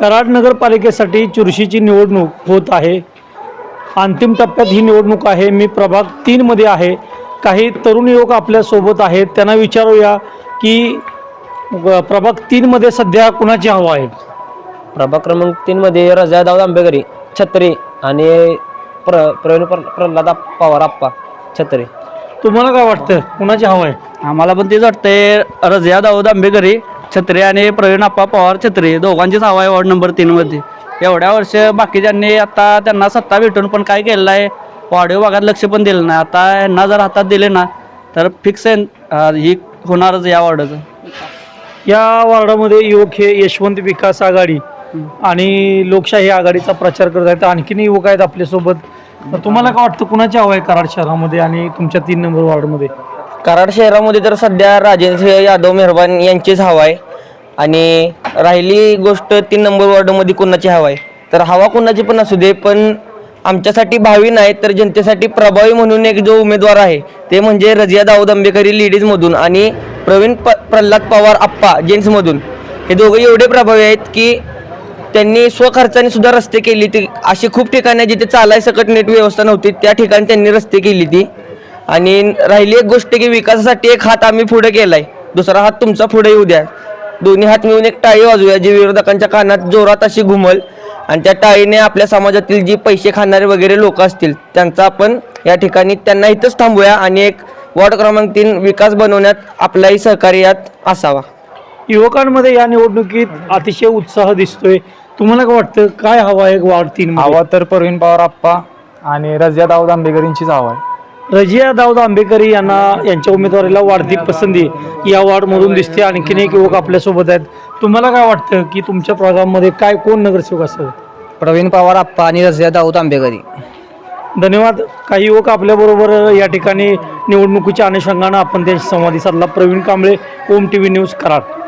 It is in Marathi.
कराड नगरपालिकेसाठी चुरशीची निवडणूक होत आहे. अंतिम टप्प्यात ही निवडणूक आहे. मी प्रभाग तीनमध्ये आहे. काही तरुण युवक आपल्यासोबत आहेत. त्यांना विचारूया की प्रभाग तीनमध्ये सध्या कुणाची हवा आहे? प्रभाग क्रमांक तीनमध्ये रजा दाऊद आंबेकरी छत्री आणि प्र प्रवीण प्र प्रल्हाद आप- पवार आप्पा छत्री. तुम्हाला काय वाटतं? कुणाची हवा आहे? आम्हाला पण तेच वाटतंय रजिया दाऊद आंबेकरी छत्रे आणि प्रवीण आप्पा पवार छत्रे दोघांचीच हवा आहे वॉर्ड नंबर तीनमध्ये एवढ्या वर्ष बाकीच्यांनी आता त्यांना सत्ता भेटून पण काय केलेलं आहे वाढीव भागात लक्ष पण दिलं नाही. आता यांना जर हातात दिले ना तर फिक्स ही होणारच या वॉर्डाचं या वॉर्डामध्ये युवक हे यशवंत विकास आघाडी आणि लोकशाही आघाडीचा प्रचार करत आहेत. आणखीन युवक आहेत आपल्यासोबत. तर तुम्हाला काय वाटतं कुणाची हवं आहे कराड शहरामध्ये आणि तुमच्या तीन नंबर वार्डमध्ये कराड शहरामध्ये तर सध्या राजेंद्र यादव मेहरबान यांचीच हवा आहे. आणि राहिली गोष्ट तीन नंबर वॉर्डमध्ये कुणाची हवा आहे? तर हवा कुणाची पण असू दे पण आमच्यासाठी भावी नाही तर जनतेसाठी प्रभावी म्हणून एक जो उमेदवार आहे ते म्हणजे रजिया दाऊद आंबेकरी लेडीजमधून आणि प्रवीण प प्रल्हाद पवार आप्पा जेंट्समधून. हे दोघे एवढे प्रभावी आहेत की त्यांनी स्वखर्चाने सुद्धा रस्ते केली ती. अशी खूप ठिकाणं जिथे चालाय सकट नेट व्यवस्था नव्हती त्या ठिकाणी त्यांनी रस्ते केली ती. आणि राहिली एक गोष्ट की विकासासाठी एक हात आम्ही पुढे केलाय. दुसरा हात तुमचा पुढे येऊ द्या. दोन्ही हात मिळून एक टाळी वाजूया जी विरोधकांच्या कानात जोरात अशी घुमल आणि त्या टाळीने आपल्या समाजातील जी पैसे खाणारे वगैरे लोक असतील त्यांचा आपण या ठिकाणी त्यांना इथंच थांबूया आणि एक वॉर्ड क्रमांक तीन विकास बनवण्यात आपलाही सहकार्य यात असावा. युवकांमध्ये या निवडणुकीत अतिशय उत्साह दिसतोय. तुम्हाला काय वाटतं काय हवा आहे वार्ड तीन हवा तर प्रवीण पवार आप्पा आणि रजिया दाऊद आंबेकर यांचीच हवा आहे. रजिया दाऊद आंबेकरी यांना यांच्या उमेदवारीला वाढती पसंती या वार्डमधून दिसते. आणखीन एक युवक आपल्यासोबत आहेत. तुम्हाला काय वाटतं की तुमच्या प्रभागामध्ये काय कोण नगरसेवक असावे? प्रवीण पवार आप्पा आणि रजिया दाऊद आंबेकरी. धन्यवाद. काही युवक आपल्याबरोबर या ठिकाणी निवडणुकीच्या अनुषंगानं आपण त्यांची संवादी साधला. Praveen Kamble Om T V news Karad.